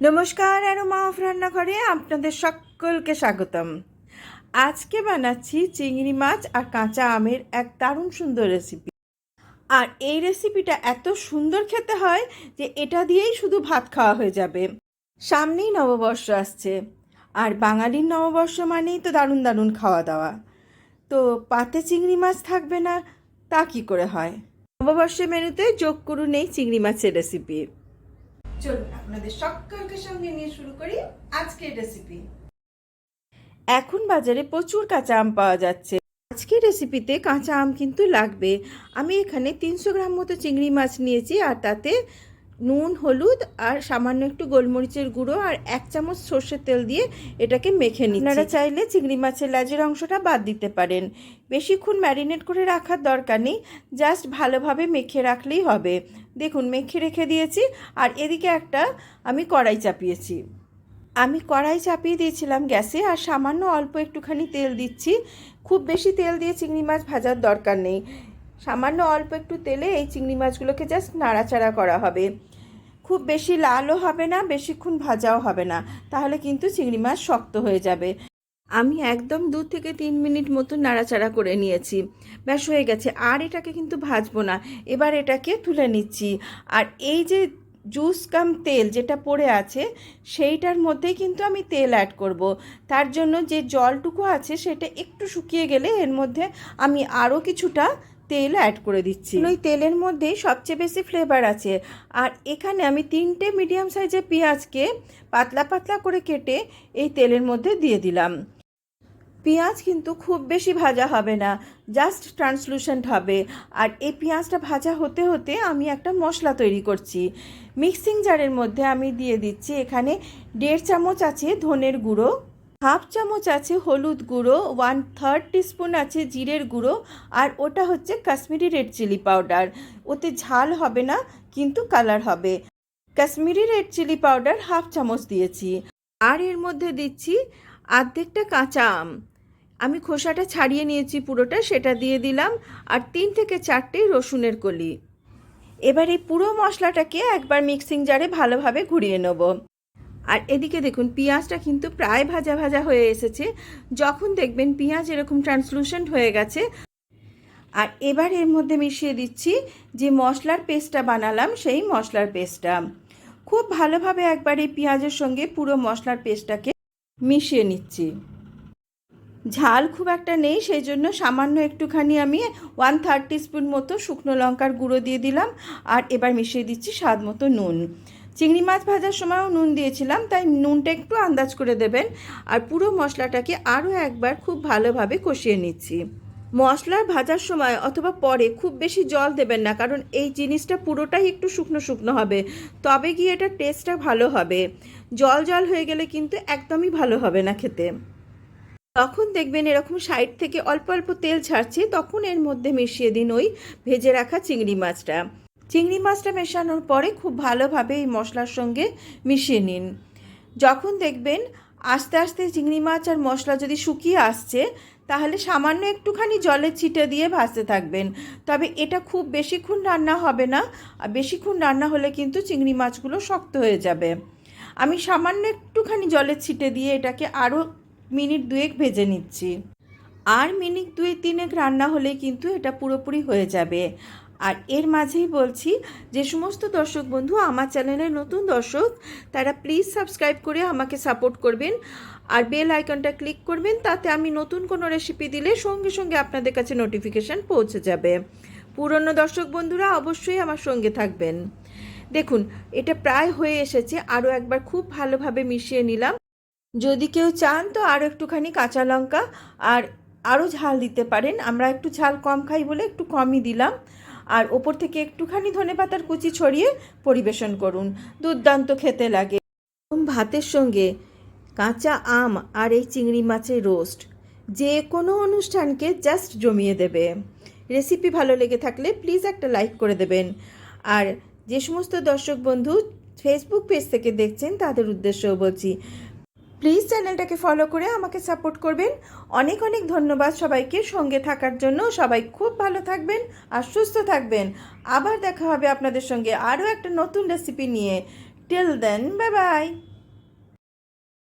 নমস্কার aroma of রান্নাঘরে আপনাদের সকলকে স্বাগতম। আজকে বানাচ্ছি চিংড়ি মাছ আর কাঁচা আমের এক দারুণ সুন্দর রেসিপি আর এই রেসিপিটা এত সুন্দর খেতে হয় যে এটা দিয়েই শুধু ভাত খাওয়া হয়ে যাবে। সামনেই নববর্ষ আসছে। আর বাঙালির নববর্ষ মানেই তো দারুণ দারুণ খাওয়া দাওয়া। তো পাতে চিংড়ি মাছ থাকবে না, তা কি করে হয়? নববর্ষের মেনুতে যোগ করুন এই চিংড়ি মাছের রেসিপি চলুন আপনাদের সকলকে সঙ্গে নিয়ে শুরু করি আজকের রেসিপি এখন বাজারে প্রচুর কাঁচা আম পাওয়া যাচ্ছে। আজকের রেসিপিতে কাঁচা আম কিন্তু লাগবে। আমি এখানে তিনশো গ্রাম মতো চিংড়ি মাছ নিয়েছি আর তাতে নুন, হলুদ আর সামান্য একটু গোলমরিচের গুঁড়ো আর এক চামচ সর্ষের তেল দিয়ে এটাকে মেখে নিই আপনারা চাইলে চিংড়ি মাছের লেজের অংশটা বাদ দিতে পারেন। বেশিক্ষণ ম্যারিনেট করে রাখার দরকার নেই, জাস্ট ভালোভাবে মেখে রাখলেই হবে। দেখুন, মেখে রেখে দিয়েছি আর এদিকে একটা আমি কড়াই চাপিয়েছি। আমি কড়াই চাপিয়ে দিয়েছিলাম গ্যাসে আর সামান্য অল্প একটুখানি তেল দিচ্ছি। খুব বেশি তেল দিয়ে চিংড়ি মাছ ভাজার দরকার নেই। সামান্য অল্প একটু তেলে এই চিংড়ি মাছগুলোকে জাস্ট নাড়াচাড়া করা হবে। খুব বেশি লালও হবে না, বেশিক্ষণ ভাজাও হবে না। তাহলে কিন্তু চিংড়ি মাছ শক্ত হয়ে যাবে। আমি একদম দু থেকে তিন মিনিট মতো নাড়াচাড়া করে নিয়েছি। ব্যাস, হয়ে গেছে। আর এটাকে কিন্তু ভাজবো না। এবার এটাকে তুলে নিচ্ছি। আর এই যে জুস কাম তেল যেটা পড়ে আছে, সেইটার মধ্যেই কিন্তু আমি তেল অ্যাড করব। তার জন্য যে জলটুকু আছে, সেটা একটু শুকিয়ে গেলে এর মধ্যে আমি আরও কিছুটা তেল অ্যাড করে দিচ্ছি। ওই তেলের মধ্যেই সবচেয়ে বেশি ফ্লেভার আছে। আর এখানে আমি তিনটে মিডিয়াম সাইজের পেঁয়াজকে পাতলা পাতলা করে কেটে এই তেলের মধ্যে দিয়ে দিলাম। পেঁয়াজ কিন্তু খুব বেশি ভাজা হবে না জাস্ট ট্রান্সলুসেন্ট হবে। আর এই পেঁয়াজটা ভাজা হতে হতে আমি একটা মশলা তৈরি করছি। মিক্সিং জারের মধ্যে আমি দিয়ে দিচ্ছি এখানে দেড় চামচ আছে ধনের গুঁড়ো। হাফ চামচ আছে হলুদ গুঁড়ো ওয়ান থার্ড টিস্পুন আছে জিরের গুঁড়ো, আর ওটা হচ্ছে কাশ্মীরি রেড চিলি পাউডার ওতে ঝাল হবে না, কিন্তু কালার হবে। Kashmiri red chilli powder half চামচ দিয়েছি। আর এর মধ্যে দিচ্ছি আর্ধেকটা কাঁচা আম। আমি খোসাটা ছাড়িয়ে নিয়েছি পুরোটা, সেটা দিয়ে দিলাম। আর তিন থেকে চারটে রসুনের কলি। এবার এই পুরো মশলাটাকে একবার মিক্সিং জারে ভালোভাবে ঘুরিয়ে নেব। আর এদিকে দেখুন, পেঁয়াজটা কিন্তু প্রায় ভাজা ভাজা হয়ে এসেছে। যখন দেখবেন পেঁয়াজ এরকম ট্রান্সলুসেন্ট হয়ে গেছে, আর এবার এর মধ্যে মিশিয়ে দিচ্ছি যে মশলার পেস্টটা বানালাম, সেই মশলার পেস্টটা। খুব ভালোভাবে একবার এই পেঁয়াজের সঙ্গে পুরো মশলার পেস্টটাকে মিশিয়ে নিচ্ছি। ঝাল খুব একটা নেই, সেই জন্য সামান্য একটুখানি আমি ওয়ান থার্ড স্পুন মতো শুকনো লঙ্কার গুঁড়ো দিয়ে দিলাম, আর এবার মিশিয়ে দিচ্ছি স্বাদ মতো নুন। চিংড়ি মাছ ভাজার সময়ও নুন দিয়েছিলাম, তাই নুনটা একটু আন্দাজ করে দেবেন। আর পুরো মশলাটাকে আরও একবার খুব ভালোভাবে কষিয়ে নিচ্ছি। মশলার ভাজার সময় অথবা পরে খুব বেশি জল দেবেন না, কারণ এই জিনিসটা পুরোটাই একটু শুকনো শুকনো হবে। তবে গিয়ে এটা টেস্টটা ভালো হবে। জল জল হয়ে গেলে কিন্তু একদমই ভালো হবে না খেতে। তখন দেখবেন এরকম সাইড থেকে অল্প অল্প তেল ছাড়ছে, তখন এর মধ্যে মিশিয়ে দিন ওই ভেজে রাখা চিংড়ি মাছটা। চিংড়ি মাছটা মেশানোর পরে খুব ভালোভাবে এই মশলার সঙ্গে মিশিয়ে নিন। যখন দেখবেন আস্তে আস্তে চিংড়ি মাছ আর মশলা যদি শুকিয়ে আসছে, তাহলে সামান্য একটুখানি জলের ছিটে দিয়ে ভাজতে থাকবেন। তবে এটা খুব বেশিক্ষণ রান্না হবে না, আর বেশিক্ষণ রান্না হলে কিন্তু চিংড়ি মাছগুলো শক্ত হয়ে যাবে। আমি সামান্য একটুখানি জলের ছিটে দিয়ে এটাকে আরও মিনিট দুয়েক ভেজে নিচ্ছি। আর মিনিট দুই তিনেক রান্না হলে কিন্তু এটা পুরোপুরি হয়ে যাবে। আর এর মাঝেই বলছি যে সমস্ত দর্শক বন্ধু, আমার চ্যানেলের নতুন দর্শক, তারা প্লিজ সাবস্ক্রাইব করে আমাকে সাপোর্ট করবেন আর বেল আইকনটা ক্লিক করবেন, তাতে আমি নতুন কোনো রেসিপি দিলে সঙ্গে সঙ্গে আপনাদের কাছে নোটিফিকেশান পৌঁছে যাবে। পুরনো দর্শক বন্ধুরা, অবশ্যই আমার সঙ্গে থাকবেন। দেখুন, এটা প্রায় হয়ে এসেছে, আরও একবার খুব ভালোভাবে মিশিয়ে নিলাম। যদি কেউ চান তো আরও একটুখানি কাঁচা লঙ্কা আর আরও ঝাল দিতে পারেন। আমরা একটু ঝাল কম খাই বলে একটু কমই দিলাম। আর ওপর থেকে একটুখানি ধনে পাতার কুচি ছড়িয়ে পরিবেশন করুন। দুর্দান্ত খেতে লাগে। ভাতের সঙ্গে কাঁচা আম আর এই চিংড়ি মাছের রোস্ট যে কোনো অনুষ্ঠানকে জাস্ট জমিয়ে দেবে। রেসিপি ভালো লেগে থাকলে প্লিজ একটা লাইক করে দেবেন। আর যে সমস্ত দর্শক বন্ধু ফেসবুক পেজ থেকে দেখছেন তাদের উদ্দেশ্যেও বলছি প্লিজ চ্যানেলটাকে ফলো করে আমাকে সাপোর্ট করবেন। অনেক অনেক ধন্যবাদ সবাইকে সঙ্গে থাকার জন্য। সবাই খুব ভালো থাকবেন আর সুস্থ থাকবেন। আবার দেখা হবে আপনাদের সঙ্গে আরও একটা নতুন রেসিপি নিয়ে। টেল দেন বাই বাই